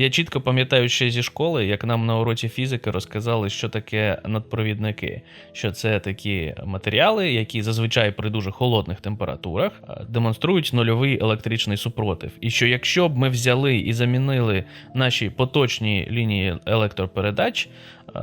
Я чітко пам'ятаю ще зі школи, як нам на уроці фізики розказали, що таке надпровідники. Що це такі матеріали, які зазвичай при дуже холодних температурах демонструють нульовий електричний супротив. І що якщо б ми взяли і замінили наші поточні лінії електропередач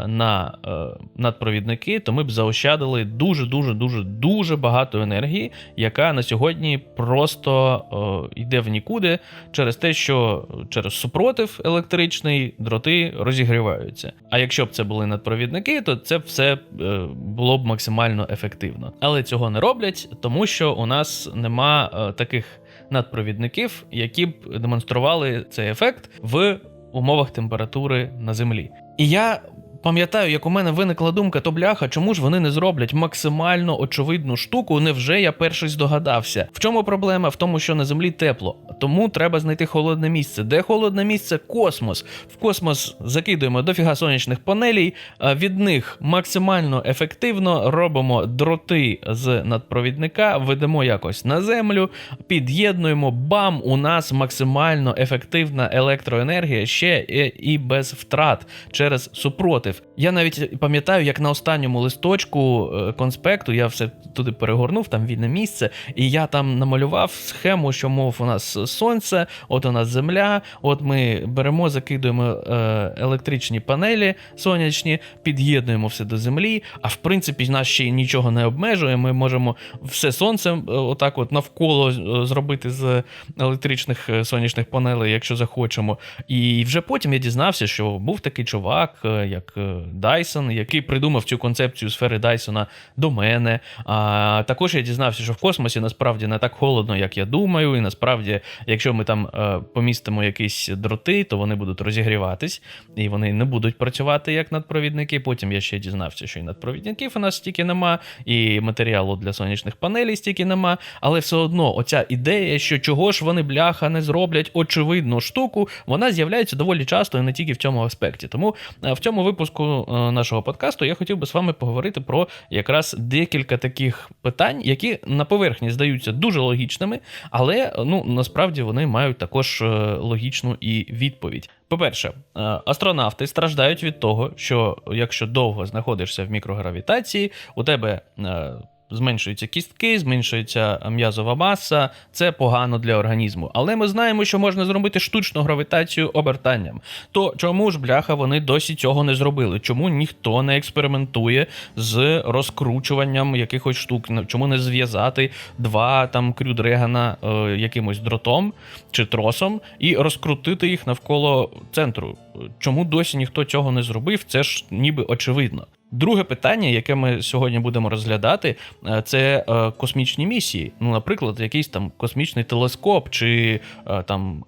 на е, надпровідники, то ми б заощадили дуже дуже дуже дуже багато енергії, яка на сьогодні просто е, йде в нікуди через те, що через супротив електричний дроти розігріваються. А якщо б це були надпровідники, то це все е, було б максимально ефективно. Але цього не роблять, тому що у нас нема е, таких надпровідників, які б демонстрували цей ефект в умовах температури на землі. І я пам'ятаю, як у мене виникла думка, то бляха, чому ж вони не зроблять максимально очевидну штуку? Невже я перший здогадався? В чому проблема? В тому, що на землі тепло, тому треба знайти холодне місце. Де холодне місце? Космос. В космос закидуємо дофіга сонячних панелей, від них максимально ефективно робимо дроти з надпровідника, ведемо якось на землю, під'єднуємо, бам! У нас максимально ефективна електроенергія ще і без втрат через супротив. Я навіть пам'ятаю, як на останньому листочку е, конспекту я все туди перегорнув, там вільне місце, і я там намалював схему, що мов у нас сонце, от у нас земля. От ми беремо, закидуємо е, електричні панелі сонячні, під'єднуємо все до землі. А в принципі, нас ще нічого не обмежує. Ми можемо все сонце е, отак, от навколо зробити з електричних сонячних панелей, якщо захочемо. І вже потім я дізнався, що був такий чувак, як Дайсон, який придумав цю концепцію сфери Дайсона до мене. А також я дізнався, що в космосі насправді не так холодно, як я думаю. І насправді, якщо ми там е, помістимо якісь дроти, то вони будуть розігріватись, і вони не будуть працювати як надпровідники. Потім я ще дізнався, що і надпровідників у нас стільки нема, і матеріалу для сонячних панелей стільки нема. Але все одно, оця ідея, що чого ж вони бляха не зроблять очевидну штуку, вона з'являється доволі часто і не тільки в цьому аспекті. Тому е, в цьому випуску е, нашого подкасту я хотів би з вами поговорити про якраз декілька таких питань, які на поверхні здаються дуже логічними, але ну насправді вони мають також е, логічну і відповідь. По-перше, е, астронавти страждають від того, що якщо довго знаходишся в мікрогравітації, у тебе. Е, Зменшуються кістки, зменшується м'язова маса, це погано для організму. Але ми знаємо, що можна зробити штучну гравітацію обертанням. То чому ж бляха вони досі цього не зробили? Чому ніхто не експериментує з розкручуванням якихось штук? Ну, Чому не зв'язати два там крюдрегана е, якимось дротом чи тросом і розкрутити їх навколо центру? Чому досі ніхто цього не зробив? Це ж ніби очевидно. Друге питання, яке ми сьогодні будемо розглядати, е, це е, космічні місії. Ну, наприклад, якийсь там космічний телескоп, чи е, там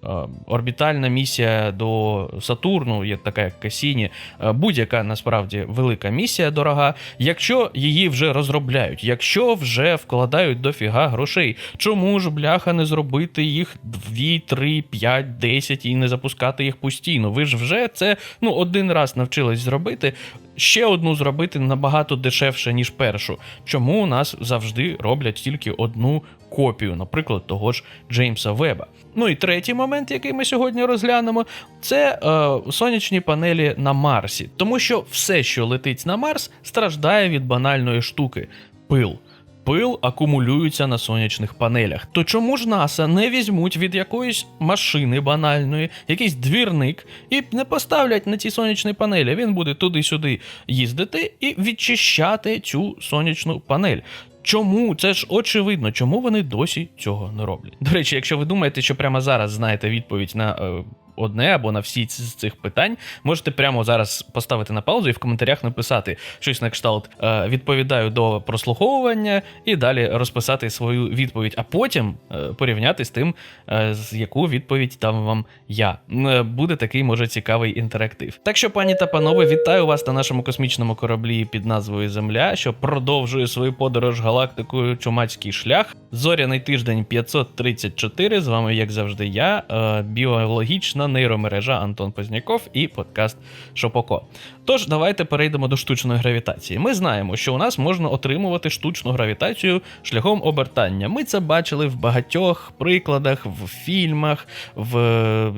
орбітальна місія до Сатурну, є така як Касіні, будь-яка насправді велика місія дорога. Якщо її вже розробляють, якщо вже вкладають дофіга грошей, чому ж бляха не зробити їх 2, 3, 5, 10 і не запускати їх постійно? Ви ж вже це ну один раз навчились зробити. Ще одну зробити набагато дешевше, ніж першу. Чому у нас завжди роблять тільки одну копію, наприклад, того ж Джеймса Веба? Ну і третій момент, який ми сьогодні розглянемо, це е, сонячні панелі на Марсі. Тому що все, що летить на Марс, страждає від банальної штуки пил. Пил акумулюється на сонячних панелях. То чому ж НАСА не візьмуть від якоїсь машини банальної, якийсь двірник, і не поставлять на ці сонячні панелі? Він буде туди-сюди їздити і відчищати цю сонячну панель. Чому це ж очевидно, чому вони досі цього не роблять? До речі, якщо ви думаєте, що прямо зараз знаєте відповідь на е, одне або на всі з цих питань, можете прямо зараз поставити на паузу і в коментарях написати щось на кшталт е, відповідаю до прослуховування і далі розписати свою відповідь, а потім е, порівняти з тим, е, з яку відповідь дам вам я. Буде такий може цікавий інтерактив. Так що, пані та панове, вітаю вас на нашому космічному кораблі під назвою Земля, що продовжує свою подорож галактикою Чумацький шлях. Зоряний тиждень 534. З вами, як завжди, я, біологічна Нейромережа Антон Позняков і подкаст Шопоко. Тож, давайте перейдемо до штучної гравітації. Ми знаємо, що у нас можна отримувати штучну гравітацію шляхом обертання. Ми це бачили в багатьох прикладах, в фільмах. В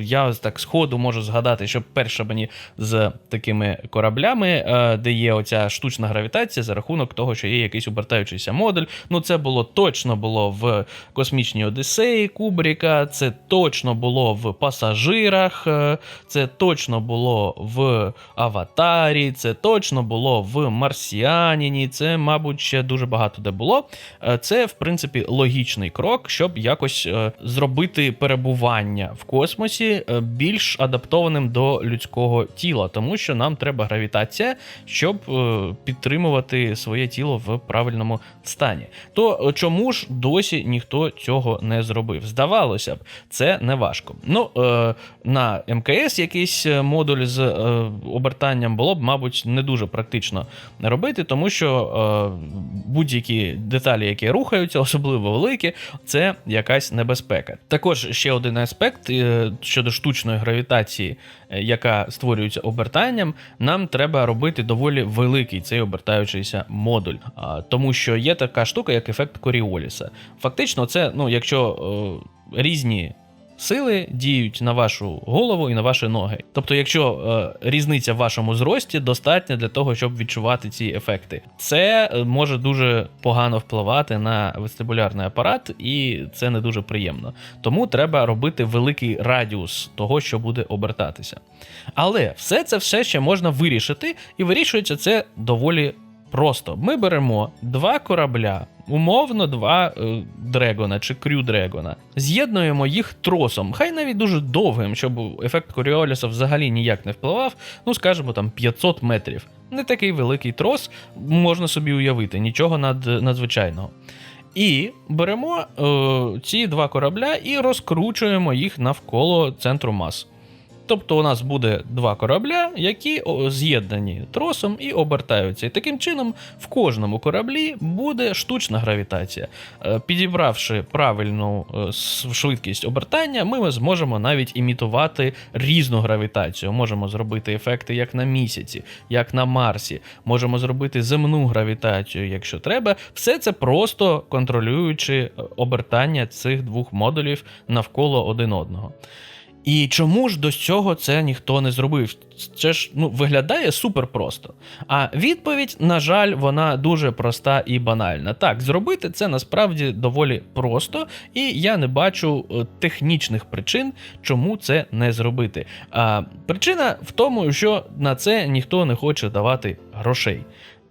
я так сходу можу згадати, що перше мені з такими кораблями, е, де є оця штучна гравітація за рахунок того, що є якийсь обертаючийся модуль. Ну, це було точно було в космічній Одіссеї Кубріка, це точно було в пасажирах, е, це точно було в Аватарі, це точно було в Марсіаніні. Це, мабуть, ще дуже багато де було. Е, Це, в принципі, логічний крок, щоб якось е, зробити перебування в космосі більш адаптованим до людського тіла, тому що нам треба гравітація, щоб підтримувати своє тіло в правильному стані. То чому ж досі ніхто цього не зробив? Здавалося б, це не важко. Ну е, на МКС якийсь е, модуль з е, обертанням було б, мабуть, не дуже практично робити, тому що е, будь-які деталі, які рухаються, особливо великі, це якась небезпека. Також ще один аспект щодо штучної гравітації, яка створюється обертанням, нам треба робити доволі великий цей обертаючийся модуль, тому що є така штука, як ефект Коріоліса. Фактично, це, ну, якщо різні. Сили діють на вашу голову і на ваші ноги. Тобто, якщо е, різниця в вашому зрості достатня для того, щоб відчувати ці ефекти, це е, може дуже погано впливати на вестибулярний апарат, і це не дуже приємно. Тому треба робити великий радіус того, що буде обертатися. Але все це все ще можна вирішити, і вирішується це доволі просто. Ми беремо два корабля. Умовно, два е, дрегона чи крю дрегона. З'єднуємо їх тросом, хай навіть дуже довгим, щоб ефект Коріоліса взагалі ніяк не впливав, ну скажімо там 500 метрів. Не такий великий трос, можна собі уявити, нічого над, надзвичайного. І беремо е, ці два корабля і розкручуємо їх навколо центру мас. Тобто у нас буде два корабля, які з'єднані тросом і обертаються. І таким чином в кожному кораблі буде штучна гравітація. Е, Підібравши правильну е, швидкість обертання, ми зможемо навіть імітувати різну гравітацію. Можемо зробити ефекти як на місяці, як на Марсі. Можемо зробити земну гравітацію, якщо треба. Все це просто контролюючи е, обертання цих двох модулів навколо один одного. І чому ж до цього це ніхто не зробив? Це ж ну, виглядає супер просто. А відповідь, на жаль, вона дуже проста і банальна. Так, зробити це насправді доволі просто, і я не бачу е, технічних причин, чому це не зробити. А причина в тому, що на це ніхто не хоче давати грошей.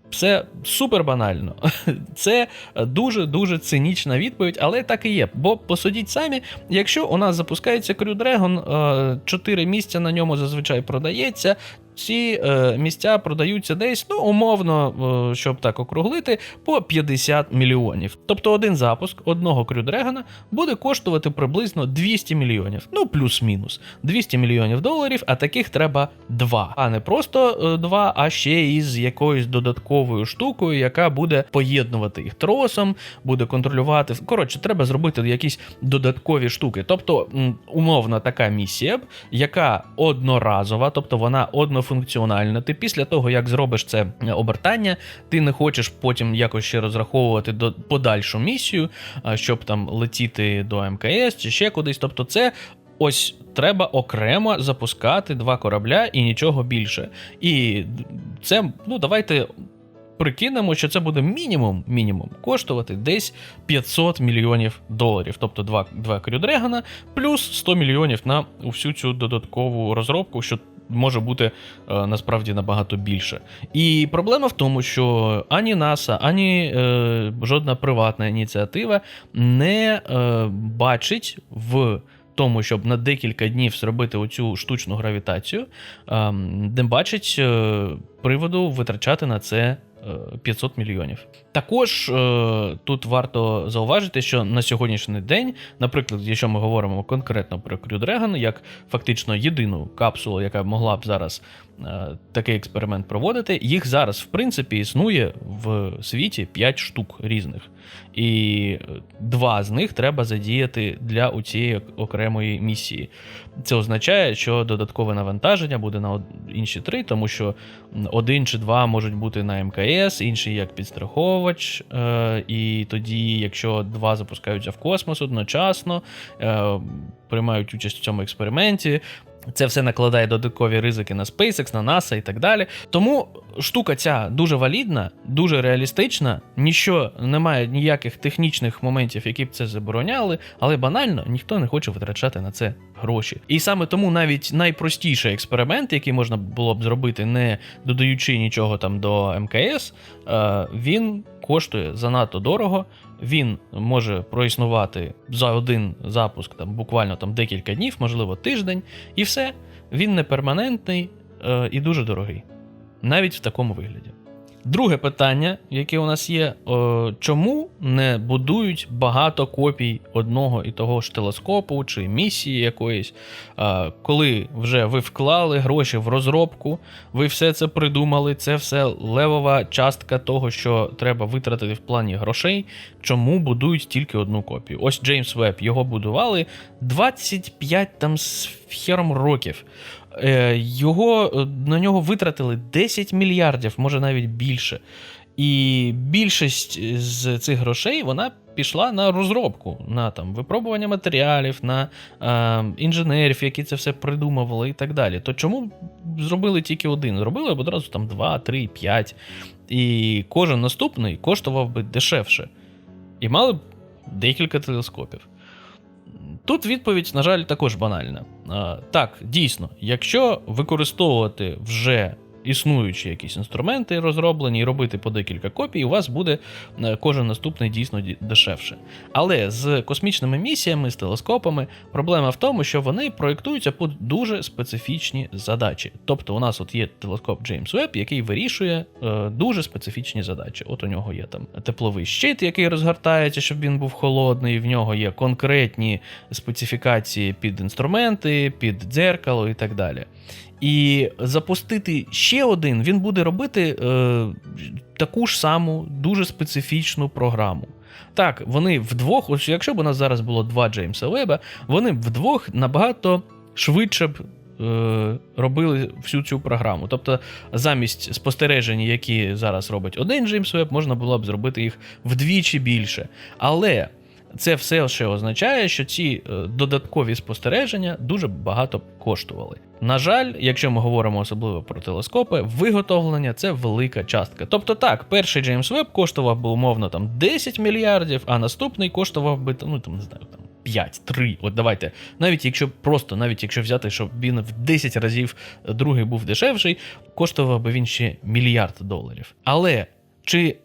Все супер банально. Це дуже дуже цинічна відповідь, але так і є. Бо посудіть самі, якщо у нас запускається Crew Dragon, 4 місця на ньому зазвичай продається. Ці е, місця продаються десь, ну, умовно, е, щоб так округлити, по 50 мільйонів. Тобто один запуск одного Dragon буде коштувати приблизно 200 мільйонів, ну плюс-мінус 200 мільйонів доларів, а таких треба два. А не просто е, два, а ще із якоюсь додатковою штукою, яка буде поєднувати їх тросом, буде контролювати. Коротше, треба зробити якісь додаткові штуки. Тобто, умовно, така місія, яка одноразова, тобто вона однофункціональна. Ти після того, як зробиш це обертання, ти не хочеш потім якось ще розраховувати до подальшу місію, щоб там летіти до МКС чи ще кудись. Тобто, це. Ось треба окремо запускати два корабля і нічого більше. І це, ну давайте прикинемо, що це буде мінімум, мінімум коштувати десь 500 мільйонів доларів. Тобто два, два крюдрегана плюс 100 мільйонів на всю цю додаткову розробку, що може бути е, насправді набагато більше. І проблема в тому, що ані НАСА, ані е, жодна приватна ініціатива не е, бачить в. Тому, щоб на декілька днів зробити оцю штучну гравітацію, ем, не бачить е, приводу витрачати на це е, 500 мільйонів. Також е, тут варто зауважити, що на сьогоднішній день, наприклад, якщо ми говоримо конкретно про Crew Dragon, як фактично єдину капсулу, яка могла б зараз е, такий експеримент проводити. Їх зараз, в принципі, існує в світі 5 штук різних. І два з них треба задіяти для у цієї окремої місії. Це означає, що додаткове навантаження буде на інші три, тому що один чи два можуть бути на МКС, інший як підстраховувач. Е, і тоді, якщо два запускаються в космос одночасно, е, приймають участь в цьому експерименті. Це все накладає додаткові ризики на SpaceX, на NASA і так далі. Тому штука ця дуже валідна, дуже реалістична. Ніщо немає ніяких технічних моментів, які б це забороняли, але банально ніхто не хоче витрачати на це гроші. І саме тому навіть найпростіший експеримент, який можна було б зробити, не додаючи нічого там до МКС, е, він коштує занадто дорого. Він може проіснувати за один запуск там буквально там декілька днів, можливо, тиждень, і все. Він не перманентний е, і дуже дорогий. Навіть в такому вигляді. Друге питання, яке у нас є: е, чому не будують багато копій одного і того ж телескопу чи місії якоїсь, коли вже ви вклали гроші в розробку, ви все це придумали, це все левова частка того, що треба витратити в плані грошей. Чому будують тільки одну копію? Ось Джеймс Веб його будували 25 там з хером років. Е, Його е, на нього витратили 10 мільярдів, може навіть більше. І більшість з цих грошей вона пішла на розробку, на там випробування матеріалів, на е, інженерів, які це все придумували і так далі. То чому зробили тільки один? Зробили б одразу там 2, 3, 5. І кожен наступний коштував би дешевше. І мали б декілька телескопів. Тут відповідь, на жаль, також банальна. Так, дійсно, якщо використовувати вже існуючі якісь інструменти розроблені і робити по декілька копій, у вас буде е, кожен наступний дійсно дешевше. Але з космічними місіями, з телескопами, проблема в тому, що вони проєктуються під дуже специфічні задачі. Тобто, у нас от є телескоп Джеймс Веб, який вирішує е, дуже специфічні задачі. От у нього є там тепловий щит, який розгортається, щоб він був холодний. В нього є конкретні специфікації під інструменти, під дзеркало і так далі. І запустити ще один, він буде робити е, таку ж саму дуже специфічну програму. Так, вони вдвох, ось якщо б у нас зараз було два Джеймса Веба, вони б вдвох набагато швидше б е, робили всю цю програму. Тобто, замість спостережень, які зараз робить один Джеймс Веб, можна було б зробити їх вдвічі більше. Але це все ще означає, що ці е, додаткові спостереження дуже багато коштували. На жаль, якщо ми говоримо особливо про телескопи, виготовлення це велика частка. Тобто так, перший Джеймс Веб коштував би умовно там 10 мільярдів, а наступний коштував би ну там не знаю там. 5, 3, от давайте. Навіть якщо просто, навіть якщо взяти, щоб він в 10 разів другий був дешевший, коштував би він ще мільярд доларів. Але чи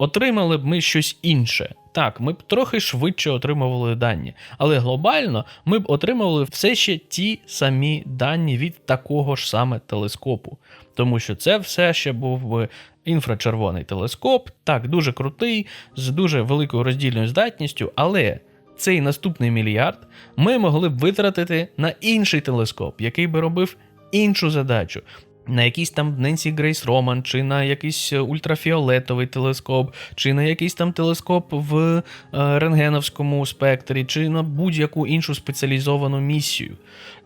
отримали б ми щось інше? Так, ми б трохи швидше отримували дані, але глобально ми б отримували все ще ті самі дані від такого ж саме телескопу. Тому що це все ще був би інфрачервоний телескоп, так, дуже крутий, з дуже великою роздільною здатністю, але цей наступний мільярд ми могли б витратити на інший телескоп, який би робив іншу задачу. На якийсь там Ненсі Грейс Роман, чи на якийсь ультрафіолетовий телескоп, чи на якийсь там телескоп в е, рентгеновському спектрі, чи на будь-яку іншу спеціалізовану місію.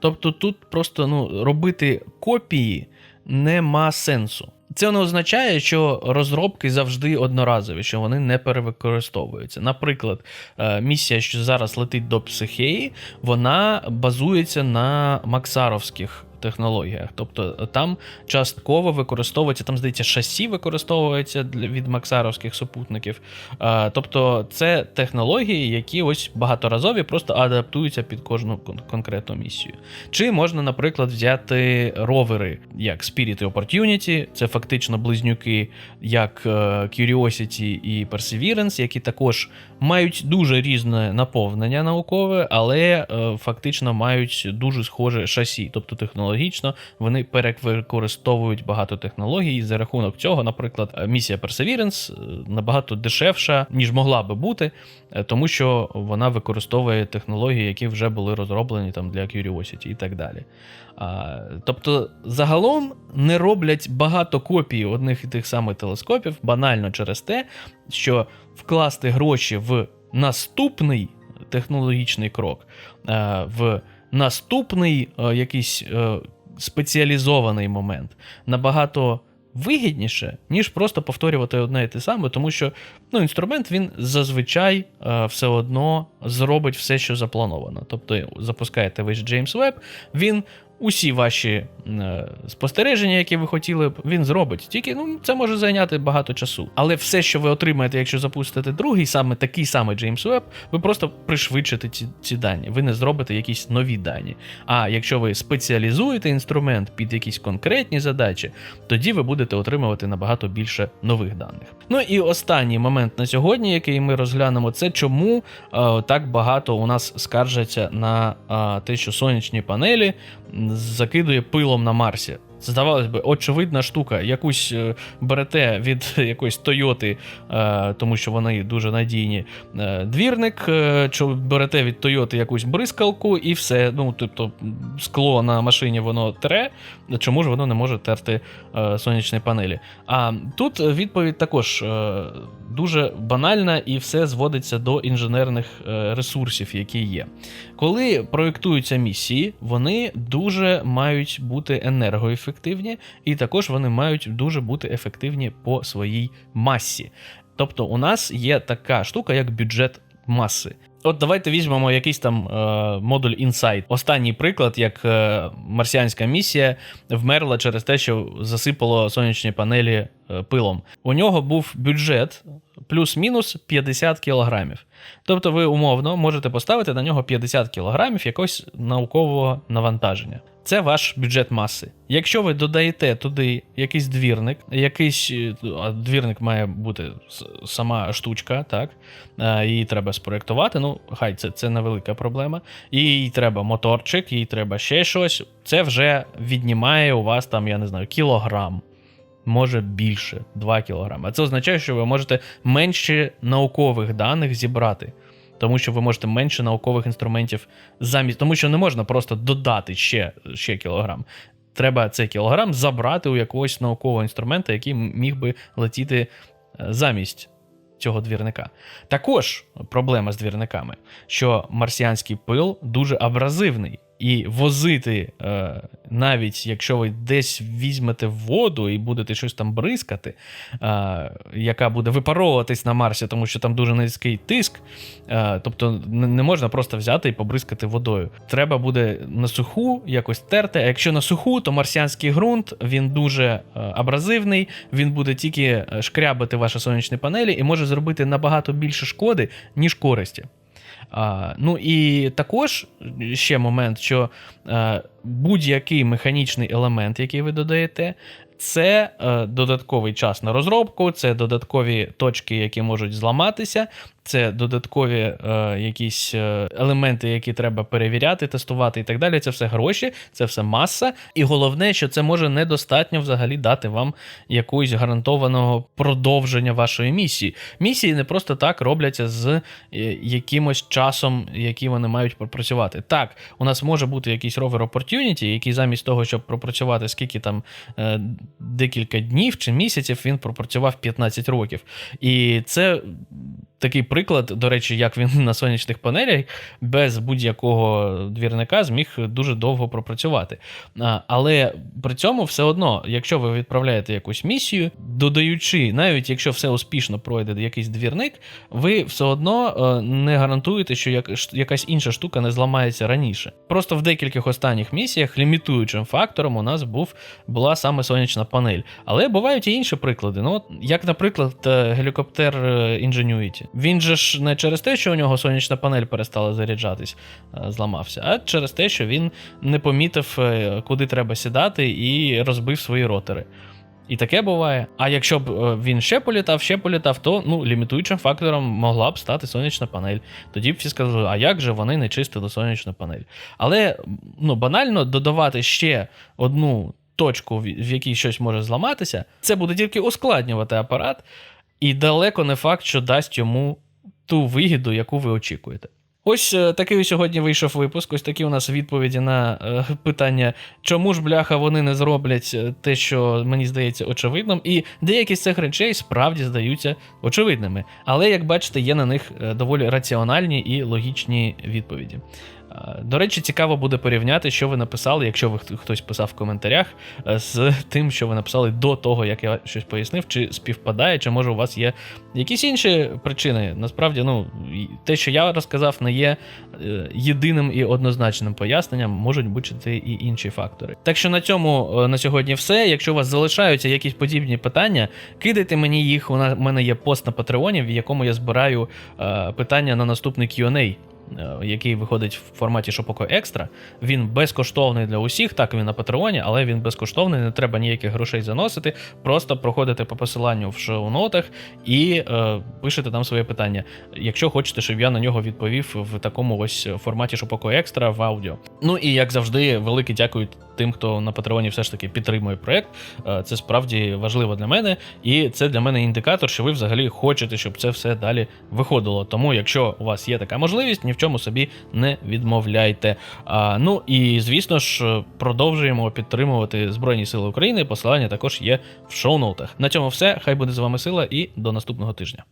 Тобто тут просто ну, робити копії нема сенсу. Це не означає, що розробки завжди одноразові, що вони не перевикористовуються. Наприклад, е, місія, що зараз летить до Психеї, вона базується на максаровських технологіях. Тобто там частково використовується, там, здається, шасі використовується від максаровських супутників. Е, Тобто це технології, які ось багаторазові, просто адаптуються під кожну конкретну місію. Чи можна, наприклад, взяти ровери, як Spirit і Opportunity, це фактично близнюки, як е, Curiosity і Perseverance, які також мають дуже різне наповнення наукове, але е, фактично мають дуже схоже шасі, тобто технологічно, вони перевикористовують багато технологій. І за рахунок цього, наприклад, місія Perseverance е, набагато дешевша, ніж могла би бути, е, тому що вона використовує технології, які вже були розроблені там для Curiosity і так далі. А, Тобто, загалом не роблять багато копій одних і тих самих телескопів, банально через те, що вкласти гроші в наступний технологічний крок, е, в наступний е, якийсь е, спеціалізований момент набагато вигідніше, ніж просто повторювати одне і те саме, тому що ну, інструмент він зазвичай все одно зробить все, що заплановано. Тобто запускаєте весь Джеймс Веб, він усі ваші спостереження, які ви хотіли б, він зробить. Тільки ну, це може зайняти багато часу. Але все, що ви отримаєте, якщо запустите другий, саме такий самий Джеймс Веб, ви просто пришвидшите ці, ці дані. Ви не зробите якісь нові дані. А якщо ви спеціалізуєте інструмент під якісь конкретні задачі, тоді ви будете отримувати набагато більше нових даних. Ну і останній момент на сьогодні, який ми розглянемо, це чому е, так багато у нас скаржаться на е, те, що сонячні панелі закидує пилом на Марсі. Здавалось би, очевидна штука. Якусь е, берете від якоїсь Тойоти, е, тому що вони дуже надійні. е, Двірник, чи берете від Тойоти якусь бризкалку, і все. Ну, тобто, скло на машині воно тре. Чому ж воно не може терти сонячні панелі? А тут відповідь також дуже банальна, і все зводиться до інженерних ресурсів, які є. Коли проєктуються місії, вони дуже мають бути енергоефективні, і також вони мають дуже бути ефективні по своїй масі. Тобто, у нас є така штука, як бюджет маси. От давайте візьмемо якийсь там е, модуль Insight. Останній приклад, як е, марсіанська місія вмерла через те, що засипало сонячні панелі е, пилом. У нього був бюджет плюс-мінус 50 кілограмів. Тобто ви умовно можете поставити на нього 50 кілограмів якогось наукового навантаження. Це ваш бюджет маси. Якщо ви додаєте туди якийсь двірник, якийсь е, двірник має бути сама штучка, так е, її треба спроектувати. Ну, хай це, це невелика проблема. Їй треба моторчик, їй треба ще щось. Це вже віднімає у вас там, я не знаю, кілограм. Може більше 2 кілограми. А це означає, що ви можете менше наукових даних зібрати. Тому що ви можете менше наукових інструментів замість. Тому що не можна просто додати ще, ще кілограм. Треба цей кілограм забрати у якогось наукового інструмента, який міг би летіти е, замість цього двірника. Також проблема з двірниками, що марсіанський пил дуже абразивний. І возити, е, навіть якщо ви десь візьмете воду і будете щось там бризкати, е, яка буде випаровуватись на Марсі, тому що там дуже низький тиск, е, тобто не можна просто взяти і побризкати водою. Треба буде на суху якось терти. А якщо на суху, то марсіанський ґрунт він дуже абразивний, він буде тільки шкрябати ваші сонячні панелі і може зробити набагато більше шкоди, ніж користі. А, ну і також ще момент, що е, будь-який механічний елемент, який ви додаєте, це е, додатковий час на розробку, це додаткові точки, які можуть зламатися, це додаткові е, якісь е, елементи, які треба перевіряти, тестувати і так далі. Це все гроші, це все маса. І головне, що це може недостатньо взагалі дати вам якогось гарантованого продовження вашої місії. Місії не просто так робляться з е, якимось часом, який вони мають пропрацювати. Так, у нас може бути якийсь ровер Opportunity, який замість того, щоб пропрацювати скільки там е, декілька днів чи місяців, він пропрацював 15 років. І це такий приклад, до речі, як він на сонячних панелях без будь-якого двірника зміг дуже довго пропрацювати. Але при цьому все одно, якщо ви відправляєте якусь місію, додаючи, навіть якщо все успішно пройде якийсь двірник, ви все одно е, не гарантуєте, що як, якась інша штука не зламається раніше. Просто в декількох останніх місіях лімітуючим фактором у нас був була саме сонячна панель. Але бувають і інші приклади. Ну, як, наприклад, е, гелікоптер е, Ingenuity. Він же ж не через те, що у нього сонячна панель перестала заряджатись, е, зламався, а через те, що він не помітив, е, куди треба сідати, і розбив свої ротори. І таке буває. А якщо б е, він ще політав, ще політав, то ну, лімітуючим фактором могла б стати сонячна панель. Тоді б всі сказали, а як же вони не чистили сонячну панель? Але ну, банально додавати ще одну точку, в якій щось може зламатися, це буде тільки ускладнювати апарат, і далеко не факт, що дасть йому ту вигіду, яку ви очікуєте. Ось е, такий сьогодні вийшов випуск. Ось такі у нас відповіді на е, питання, чому ж бляха вони не зроблять е, те, що мені здається очевидним, і деякі з цих речей справді здаються очевидними. Але як бачите, є на них доволі раціональні і логічні відповіді. Е, До речі, цікаво буде порівняти, що ви написали, якщо ви хтось писав в коментарях, е, з тим, що ви написали до того, як я щось пояснив, чи співпадає, чи може у вас є якісь інші причини. Насправді, ну, те, що я розказав, не є е, єдиним і однозначним поясненням, можуть бути і інші фактори. Так що на цьому на сьогодні все. Якщо у вас залишаються якісь подібні питання, кидайте мені їх. У мене є пост на Патреоні, в якому я збираю питання на наступний Q&A. Е, Який виходить в форматі Шопоко Екстра. Він безкоштовний для усіх, так він на Патреоні, але він безкоштовний, не треба ніяких грошей заносити. Просто проходите по посиланню в шоу-нотах і е, пишете там своє питання, якщо хочете, щоб я на нього відповів в такому ось форматі Шопоко Екстра в аудіо. Ну і як завжди, велике дякую тим, хто на Патреоні все ж таки підтримує проект. Е, Це справді важливо для мене, і це для мене індикатор, що ви взагалі хочете, щоб це все далі виходило. Тому, якщо у вас є така можливість, ні в чому собі не відмовляйте. А, ну і звісно ж, продовжуємо підтримувати Збройні Сили України. Посилання також є в шоу-ноутах. На цьому все. Хай буде з вами сила і до наступного тижня.